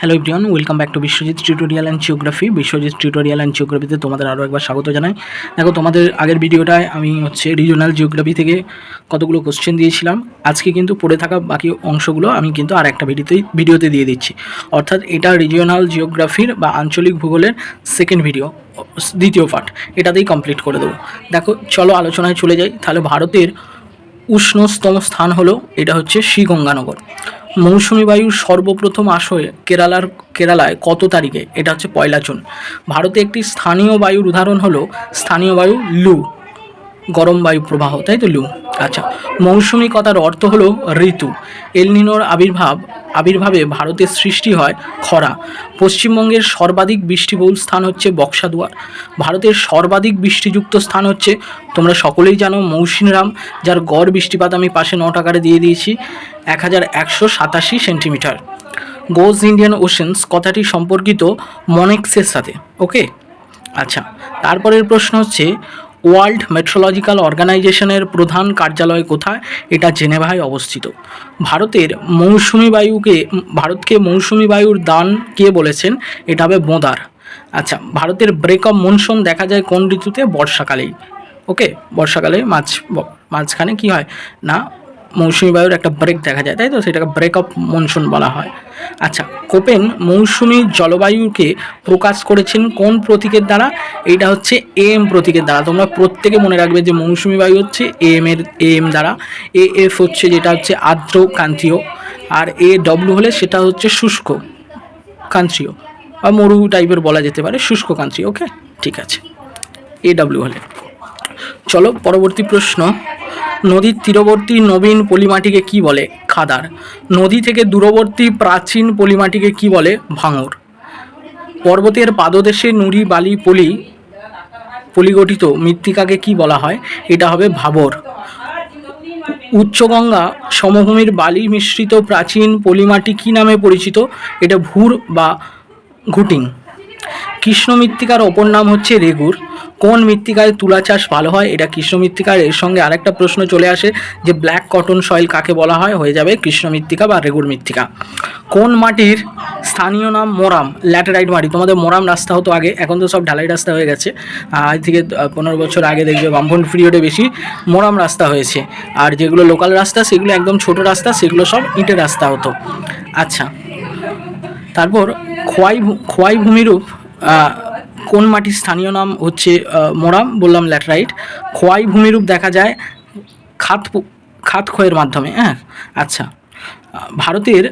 Hello everyone welcome back to Biswajit tutorial and geography Biswajit tutorial and জিওগ্রাফিতে তোমাদের আরও একবার স্বাগত জানাই। দেখো, তোমাদের আগের ভিডিওটায় আমি হচ্ছে রিজনাল জিওগ্রাফি থেকে কতগুলো কোশ্চেন দিয়েছিলাম। আজকে কিন্তু পড়ে থাকা বাকি অংশগুলো আমি কিন্তু আর একটা ভিডিওতেই ভিডিওতে দিয়ে দিচ্ছি। অর্থাৎ এটা রিজিওনাল জিওগ্রাফির বা আঞ্চলিক ভূগোলের সেকেন্ড ভিডিও দ্বিতীয় পার্ট এটাতেই কমপ্লিট করে দেবো। দেখো, চলো আলোচনায় চলে যাই। তাহলে ভারতের উষ্ণতম স্থান হলো, এটা হচ্ছে শ্রীগঙ্গানগর। মৌসুমি বায়ুর সর্বপ্রথম আশয় কেরালার, কেরালায় কত তারিখে? এটা হচ্ছে পয়লা জুন। ভারতে একটি স্থানীয় বায়ুর উদাহরণ হলো স্থানীয় বায়ু লু, গরম বায়ু প্রবাহ, তাই তো লু? আচ্ছা মৌসুমি কথার অর্থ হলো ঋতু। এলনিনোর আবির্ভাব, আবির্ভাবে ভারতের সৃষ্টি হয় খরা। পশ্চিমবঙ্গের সর্বাধিক বৃষ্টিবহুল স্থান হচ্ছে বক্সাদুয়ার। ভারতের সর্বাধিক বৃষ্টিযুক্ত স্থান হচ্ছে, তোমরা সকলেই জানো, মৌসিনরাম, যার গড় বৃষ্টিপাত আমি পাশে ন টাকারে দিয়ে দিয়েছি এক হাজার একশো সাতাশি সেন্টিমিটার। গোজ ইন্ডিয়ান ওশেন্স কথাটি সম্পর্কিত মনেক্সের সাথে, ওকে? আচ্ছা তারপরের প্রশ্ন হচ্ছে ওয়ার্ল্ড মেট্রোলজিক্যাল অর্গানাইজেশনের প্রধান কার্যালয় কোথায়? এটা জেনেভায় অবস্থিত। ভারতের মৌসুমি বায়ুকে, ভারতকে মৌসুমি বায়ুর দান কে বলেছেন? এটা হবে বোঁদার। আচ্ছা ভারতের ব্রেক অফ মনসুন দেখা যায় কোন ঋতুতে? বর্ষাকালেই। ওকে বর্ষাকালে মাঝ মাঝখানে কি হয়? না মৌসুমি বায়ুর একটা ব্রেক দেখা যায়, তাই তো? সেটাকে ব্রেক অফ মনসুন বলা হয়। আচ্ছা কোপেন মৌসুমি জলবায়ুকে প্রকাশ করেছেন কোন প্রতীকের দ্বারা? এইটা হচ্ছে এ এম প্রতীকের দ্বারা। তোমরা প্রত্যেকে মনে রাখবে যে মৌসুমি বায়ু হচ্ছে এ এম এর এ এম দ্বারা। এ এফ হচ্ছে যেটা হচ্ছে আর্দ্র ক্রান্তীয়, আর এ ডব্লু হলে সেটা হচ্ছে শুষ্ক কান্ত্রীয় বা মরু টাইপের বলা যেতে পারে, শুষ্ক কান্ত্রীয় ওকে ঠিক আছে। এ ডাব্লিউ হলে। চলো, পরবর্তী প্রশ্ন। নদীর তীরবর্তী নবীন পলিমাটিকে কি বলে? খাদার। নদী থেকে দূরবর্তী প্রাচীন পলিমাটিকে কি বলে? ভাঙর। পর্বতের পাদদেশে নুড়ি, বালি, পলি পলিগঠিত মৃত্তিকাকে কি বলা হয়? এটা হবে ভাবর। উচ্চগঙ্গা সমভূমির বালি মিশ্রিত প্রাচীন পলিমাটি কি নামে পরিচিত? এটা ভুর বা ঘুটিং। কৃষ্ণ মৃত্তিকার অপর নাম হচ্ছে রেগুর। কোন মৃত্তিকায় তুলা চাষ ভালো হয়? এটা কৃষ্ণ মৃত্তিকার এর সঙ্গে আরেকটা প্রশ্ন চলে আসে যে ব্ল্যাক কটন সয়েল কাকে বলা হয়? হয়ে যাবে কৃষ্ণ মৃত্তিকা বা রেগুর মৃত্তিকা। কোন মাটির স্থানীয় নাম মোরাম? ল্যাটেরাইট মাটি। তোমাদের মোরাম রাস্তা হতো আগে, এখন তো সব ঢালাই রাস্তা হয়ে গেছে। আজ থেকে পনেরো বছর আগে দেখবে বামফন পিরিয়ডে বেশি মোরাম রাস্তা হয়েছে। আর যেগুলো লোকাল রাস্তা, সেগুলো একদম ছোট রাস্তা, সেগুলো সব ইটের রাস্তা হতো। আচ্ছা তারপর খোয়াই খোয়াই ভূমিরূপ কোন মাটির স্থানীয় নাম হচ্ছে মোরাম, বললাম ল্যাটেরাইট। খোয়াই ভূমিরূপ দেখা যায় খাত খাত ক্ষয়ের মাধ্যমে হ্যাঁ? আচ্ছা। ভারতের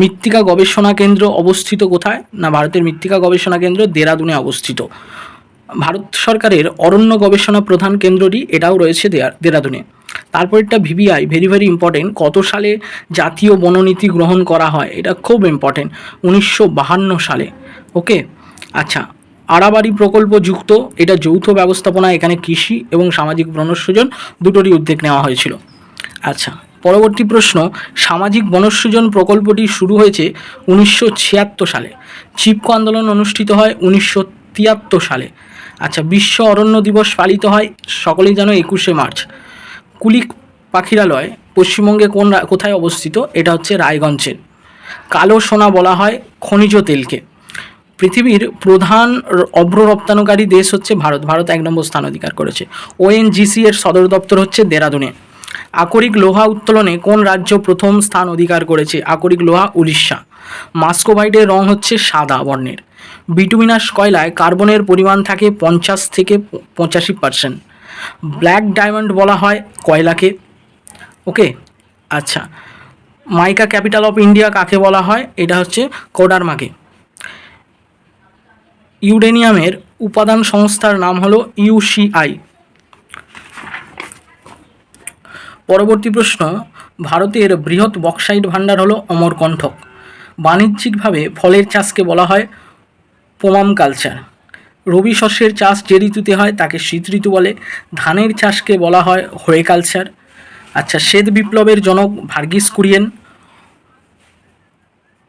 মৃত্তিকা গবেষণা কেন্দ্র অবস্থিত কোথায়? না, ভারতের মৃত্তিকা গবেষণা কেন্দ্র দেরাদুনে অবস্থিত। ভারত সরকারের অরণ্য গবেষণা প্রধান কেন্দ্রটি এটাও রয়েছে দেরাদুনে। তারপরেরটা ভিভিআই ভেরি ভেরি ইম্পর্টেন্ট কত সালে জাতীয় বননীতি গ্রহণ করা হয়, এটা খুব ইম্পর্টেন্ট উনিশশো সালে ওকে আচ্ছা আড়াবাড়ি প্রকল্প যুক্ত, এটা যৌথ ব্যবস্থাপনা এখানে কৃষি এবং সামাজিক বনসৃজন দুটোরই উদ্যোগ নেওয়া হয়েছিল। আচ্ছা পরবর্তী প্রশ্ন, সামাজিক বনসৃজন প্রকল্পটি শুরু হয়েছে উনিশশো ছিয়াত্তর সালে। চিপকো আন্দোলন অনুষ্ঠিত হয় উনিশশো তিয়াত্তর সালে। আচ্ছা বিশ্ব অরণ্য দিবস পালিত হয় সকলেই জানো একুশে মার্চ। কুলিক পাখিরালয় পশ্চিমবঙ্গে কোন কোথায় অবস্থিত? এটা হচ্ছে রায়গঞ্জের কালো সোনা বলা হয় খনিজ তেলকে। পৃথিবীর প্রধান অভ্র রপ্তানুকারী দেশ হচ্ছে ভারত। ভারত এক নম্বর স্থান অধিকার করেছে। ওএনজিসি এর সদর দপ্তর হচ্ছে দেরাদুনে। আকরিক লোহা উত্তোলনে কোন রাজ্য প্রথম স্থান অধিকার করেছে? আকরিক লোহা উড়িষ্যা। মাস্কোভাইটের রং হচ্ছে সাদা বর্ণের। বিটুমিনাস কয়লায় কার্বনের পরিমাণ থাকে পঞ্চাশ থেকে পঁচাশি পার্সেন্ট। ব্ল্যাক ডায়মন্ড বলা হয় কয়লাকে। ওকে? আচ্ছা। মাইকা ক্যাপিটাল অফ ইন্ডিয়া কাকে বলা হয়? এটা হচ্ছে কোডারমাকে। ইউরেনিয়ামের উপাদান সংস্থার নাম হলো ইউসিআই পরবর্তী প্রশ্ন, ভারতের বৃহৎ বক্সাইট ভাণ্ডার হলো অমরকণ্ঠক। বাণিজ্যিকভাবে ফলের চাষকে বলা হয় পোমাম কালচার। রবি শস্যের চাষ যে ঋতুতে হয় তাকে শীত ঋতু বলে, ধানের চাষকে বলা হয় হয়ে কালচার। আচ্ছা শ্বেত বিপ্লবের জনক ভার্গিস কুরিয়েন।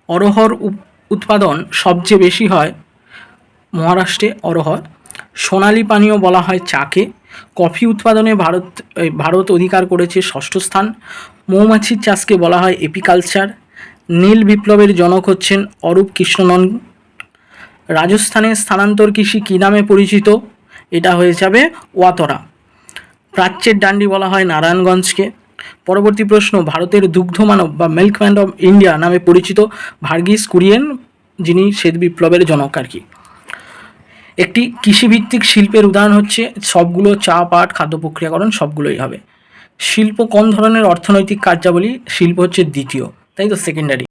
অরহর উৎপাদন সবচেয়ে বেশি হয় মহারাষ্ট্রে অরহর সোনালী পানীয় বলা হয় চাকে। কফি উৎপাদনে ভারত ভারত অধিকার করেছে ষষ্ঠ স্থান। মৌমাছির চাষকে বলা হয় এপিকালচার। নীল বিপ্লবের জনক হচ্ছেন অরূপ কৃষ্ণনন। রাজস্থানে স্থানান্তর কৃষি কী নামে পরিচিত? এটা হয়ে যাবে ওয়াতরা। প্রাচ্যের ডান্ডি বলা হয় নারায়ণগঞ্জকে। পরবর্তী প্রশ্ন, ভারতের দুগ্ধ মানব বা মিল্কম্যান অফ ইন্ডিয়া নামে পরিচিত ভার্গিস কুরিয়েন, যিনি শ্বেত বিপ্লবের জনক আর কি। একটি কৃষিভিত্তিক শিল্পের উদাহরণ হচ্ছে সবগুলো চা, পাট, খাদ্য প্রক্রিয়াকরণ সবগুলোই হবে। শিল্প কোন ধরনের অর্থনৈতিক কার্যাবলী? শিল্প হচ্ছে দ্বিতীয়, তাই তো? সেকেন্ডারি